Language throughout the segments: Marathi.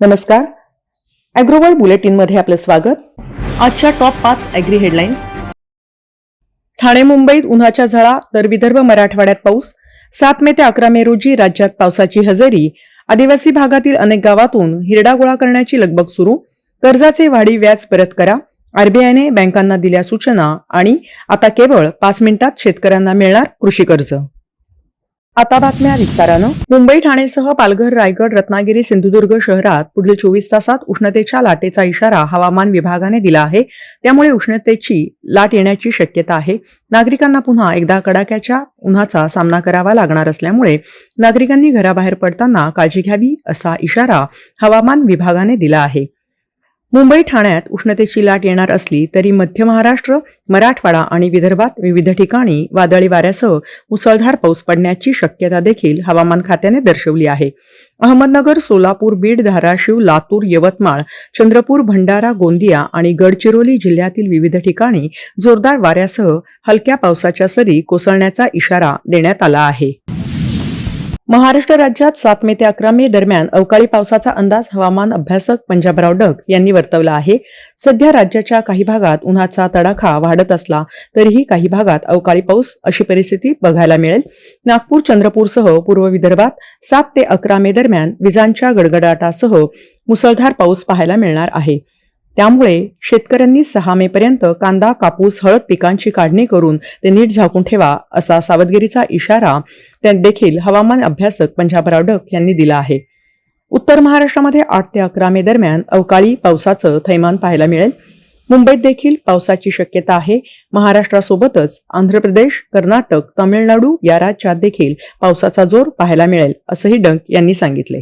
नमस्कार. ॲग्रोवर्ल्ड बुलेटिनमध्ये आपलं स्वागत. आजच्या टॉप पाच ॲग्री हेडलाईन्स ठाणे मुंबईत उन्हाच्या झळा तर विदर्भ मराठवाड्यात पाऊस. सात मे ते अकरा मे रोजी राज्यात पावसाची हजेरी. आदिवासी भागातील अनेक गावातून हिरडा गोळा करण्याची लगबग सुरू. कर्जाचे वाढी व्याज परत करा. आरबीआयने बँकांना दिल्या सूचना आणि आता केवळ पाच मिनिटात शेतकऱ्यांना मिळणार कृषी कर्ज. आता बातम्या विस्तारानं. मुंबई ठाणेसह पालघर रायगड रत्नागिरी सिंधुदुर्ग शहरात पुढील चोवीस तासात उष्णतेच्या लाटेचा इशारा हवामान विभागाने दिला आहे. त्यामुळे उष्णतेची लाट येण्याची शक्यता आहे. नागरिकांना पुन्हा एकदा कडाक्याच्या उन्हाचा सामना करावा लागणार असल्यामुळे नागरिकांनी घराबाहेर पडताना काळजी घ्यावी असा इशारा हवामान विभागाने दिला आहे. मुंबई ठाण्यात उष्णतेची लाट येणार असली तरी मध्य महाराष्ट्र मराठवाडा आणि विदर्भात विविध ठिकाणी वादळी वाऱ्यासह मुसळधार पाऊस पडण्याची शक्यता देखील हवामान खात्याने दर्शवली आहे. अहमदनगर सोलापूर बीड धाराशिव लातूर यवतमाळ चंद्रपूर भंडारा गोंदिया आणि गडचिरोली जिल्ह्यातील विविध ठिकाणी जोरदार वाऱ्यासह हलक्या पावसाच्या सरी कोसळण्याचा इशारा देण्यात आला आहे. महाराष्ट्र राज्यात सात मे ते अकरा मे दरम्यान अवकाळी पावसाचा अंदाज हवामान अभ्यासक पंजाबराव डग यांनी वर्तवला आहे. सध्या राज्याच्या काही भागात उन्हाचा तडाखा वाढत असला तरीही काही भागात अवकाळी पाऊस अशी परिस्थिती बघायला मिळेल. नागपूर चंद्रपूरसह पूर्व विदर्भात सात ते अकरा मे दरम्यान विजांच्या गडगडाटासह मुसळधार पाऊस पाहायला मिळणार आहे. त्यामुळे शेतकऱ्यांनी सहा मे पर्यंत कांदा कापूस हळद पिकांची काढणी करून ते नीट झाकून ठेवा असा सावधगिरीचा इशारा त्यात देखील हवामान अभ्यासक पंजाबराव डक यांनी दिला आहे. उत्तर महाराष्ट्रामध्ये आठ ते अकरा मे दरम्यान अवकाळी पावसाचं थैमान पाहायला मिळेल. मुंबईत देखील पावसाची शक्यता आहे. महाराष्ट्रासोबतच आंध्र प्रदेश कर्नाटक तमिळनाडू या राज्यात देखील पावसाचा जोर पाहायला मिळेल असंही डंक यांनी सांगितले.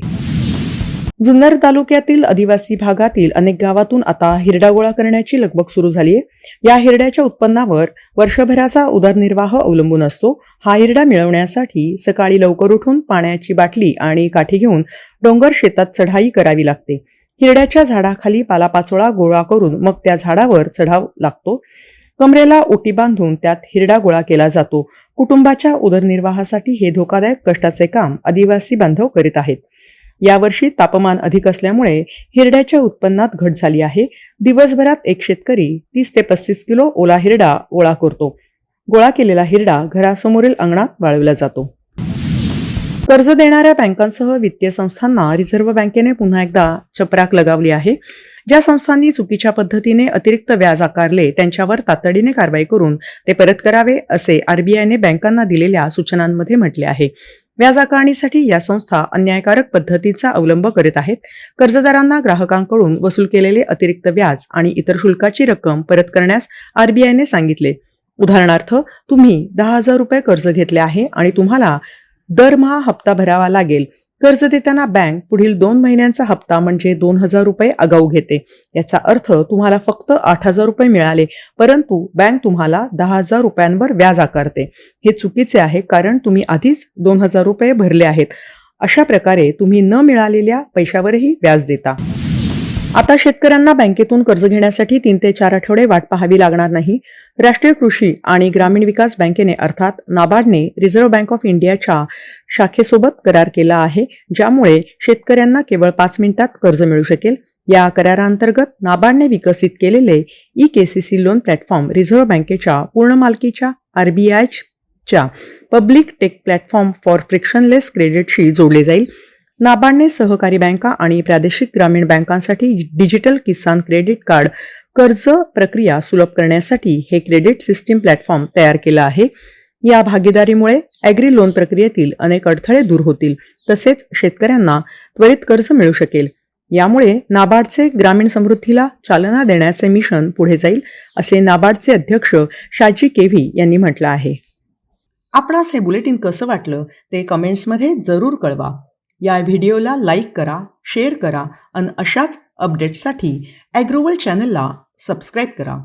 जुन्नर तालुक्यातील आदिवासी भागातील अनेक गावातून आता हिरडा गोळा करण्याची लगबग सुरू झाली आहे. या हिरड्याच्या उत्पन्नावर वर्षभराचा उदरनिर्वाह अवलंबून असतो. हा हिरडा मिळवण्यासाठी सकाळी लवकर उठून पाण्याची बाटली आणि काठी घेऊन डोंगर शेतात चढाई करावी लागते. हिरड्याच्या झाडाखाली पालापाचोळा गोळा करून मग त्या झाडावर चढाव लागतो. कमरेला ओटी बांधून त्यात हिरडा गोळा केला जातो. कुटुंबाच्या उदरनिर्वाहासाठी हे धोकादायक कष्टाचे काम आदिवासी बांधव करीत आहेत. यावर्षी तापमान अधिक असल्यामुळे हिरड्याच्या उत्पन्नात घट झाली आहे. दिवसभरात एक शेतकरी तीस ते पस्तीस किलो ओला हिरडा गोळा करतो. गोळा केलेला हिरडा घरासमोरील अंगणात वाळवला जातो. कर्ज देणाऱ्या बँकांसह वित्तीय संस्थांना रिझर्व्ह बँकेने पुन्हा एकदा चपराक लगावली आहे. ज्या संस्थांनी चुकीच्या पद्धतीने अतिरिक्त व्याज आकारले त्यांच्यावर तातडीने कारवाई करून ते परत करावे असे आरबीआयने बँकांना दिलेल्या सूचनांमध्ये म्हटले आहे. व्याज आकारणीसाठी या संस्था अन्यायकारक पद्धतीचा अवलंब करीत आहेत. कर्जदारांना ग्राहकांकडून वसूल केलेले अतिरिक्त व्याज आणि इतर शुल्काची रक्कम परत करण्यास आरबीआयने सांगितले. उदाहरणार्थ तुम्ही दहा हजार रुपये कर्ज घेतले आहे आणि तुम्हाला दरमहा हप्ता भरावा लागेल. कर्ज देताना बँक पुढील दोन महिन्यांचा हप्ता म्हणजे दोन हजार रुपये आगाऊ घेते. याचा अर्थ तुम्हाला फक्त आठ हजार रुपये मिळाले परंतु बँक तुम्हाला दहा हजार रुपयांवर व्याज आकारते. हे चुकीचे आहे कारण तुम्ही आधीच दोन हजार रुपये भरले आहेत. अशा प्रकारे तुम्ही न मिळालेल्या पैशावरही व्याज देता. आता शेतकऱ्यांना बँकेतून कर्ज घेण्यासाठी तीन ते चार आठवडे वाट पाहावी लागणार नाही. राष्ट्रीय कृषी आणि ग्रामीण विकास बँकेने अर्थात नाबार्डने रिझर्व्ह बँक ऑफ इंडियाच्या शाखेसोबत करार केला आहे ज्यामुळे शेतकऱ्यांना केवळ पाच मिनिटात कर्ज मिळू शकेल. या कराराअंतर्गत नाबार्डने विकसित केलेले e KCC loan platform reserve बँकेच्या पूर्ण मालकीच्या आरबीआयच्या public tech platform for frictionless क्रेडिटशी जोडले जाईल. नाबार्डने सहकारी बँका आणि प्रादेशिक ग्रामीण बँकांसाठी डिजिटल किसान क्रेडिट कार्ड कर्ज प्रक्रिया सुलभ करण्यासाठी हे क्रेडिट सिस्टीम प्लॅटफॉर्म तयार केलं आहे. या भागीदारीमुळे अॅग्री लोन प्रक्रियेतील अनेक अडथळे दूर होतील तसेच शेतकऱ्यांना त्वरित कर्ज मिळू शकेल. यामुळे नाबार्डचे ग्रामीण समृद्धीला चालना देण्याचे मिशन पुढे जाईल असे नाबार्डचे अध्यक्ष शाजी केव्ही यांनी म्हटलं आहे. आपणास हे बुलेटिन कसं वाटलं ते कमेंट्समध्ये जरूर कळवा. या व्हिडिओला लाईक करा शेअर करा आणि अशाच अपडेट्ससाठी ॲग्रोवल चॅनलला सबस्क्राईब करा.